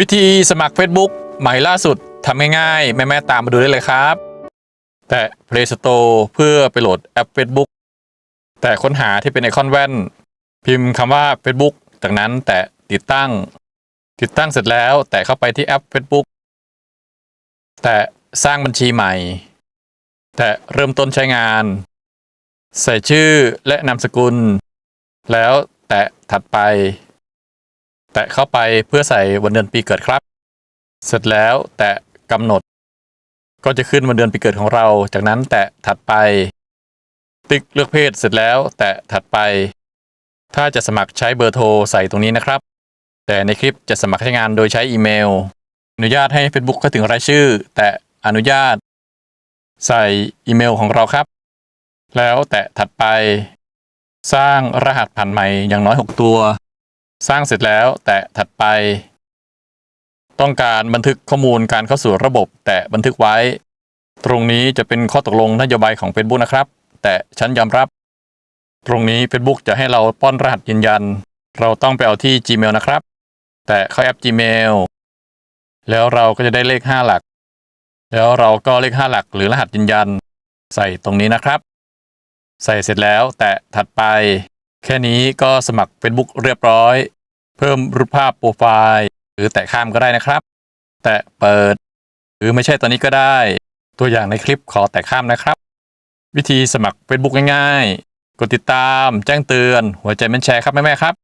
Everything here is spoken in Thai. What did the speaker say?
วิธีสมัคร Facebook ใหม่ล่าสุดทำง่ายๆ แม่ ๆ ตามมาดูได้เลยครับ แต่ Play Store เพื่อไปโหลดแอป Facebook แต่ค้นหาที่เป็นไอคอนแว่น พิมพ์คำว่า Facebook จากนั้นแตะติดตั้ง ติดตั้งเสร็จแล้วแตะเข้าไปที่แอป Facebook แตะสร้างบัญชีใหม่ แตะเริ่มต้นใช้งาน ใส่ชื่อและนามสกุล แล้วแตะถัดไป แตะเข้าไปเพื่อใส่วันเดือนปีเกิดครับ เสร็จแล้วแตะกำหนด ก็จะขึ้นวันเดือนปีเกิดของเรา จากนั้นแตะถัดไป ติ๊กเลือกเพศเสร็จแล้ว แตะถัดไป ถ้าจะสมัครใช้เบอร์โทรใส่ตรงนี้นะครับ แต่ในคลิปจะสมัครใช้งานโดยใช้อีเมล อนุญาตให้ Facebook เข้าถึงรายชื่อ แตะอนุญาต ใส่อีเมลของเราครับ แล้วแตะถัดไป สร้างรหัสผ่านใหม่อย่างน้อย 6 ตัว สร้างเสร็จแล้วแตะถัดไป ต้องการบันทึกข้อมูลการเข้าสู่ระบบ แตะบันทึกไว้ ตรงนี้จะเป็นข้อตกลงนโยบายของ Facebook นะครับ แต่ฉันยอมรับ ตรงนี้ Facebook จะให้เราป้อนรหัสยืนยัน เราต้องไปเอาที่ Gmail นะครับ แต่เข้าแอป Gmail แล้วเราก็จะได้เลข 5 หลัก แล้วเราก็เลข 5 หลัก หรือรหัสยืนยัน ใส่ตรงนี้นะครับ ใส่เสร็จแล้วแตะถัดไป แค่นี้ก็สมัคร Facebook เรียบร้อย เพิ่มรูปภาพโปรไฟล์ หรือแตะข้ามก็ได้นะครับ แตะเปิด หรือไม่ใช่ตอนนี้ก็ได้ ตัวอย่างในคลิปขอแตะข้ามนะครับ วิธีสมัคร Facebook ง่ายๆ กดติดตาม แจ้งเตือน หัวใจมันแชร์ครับแม่ๆครับ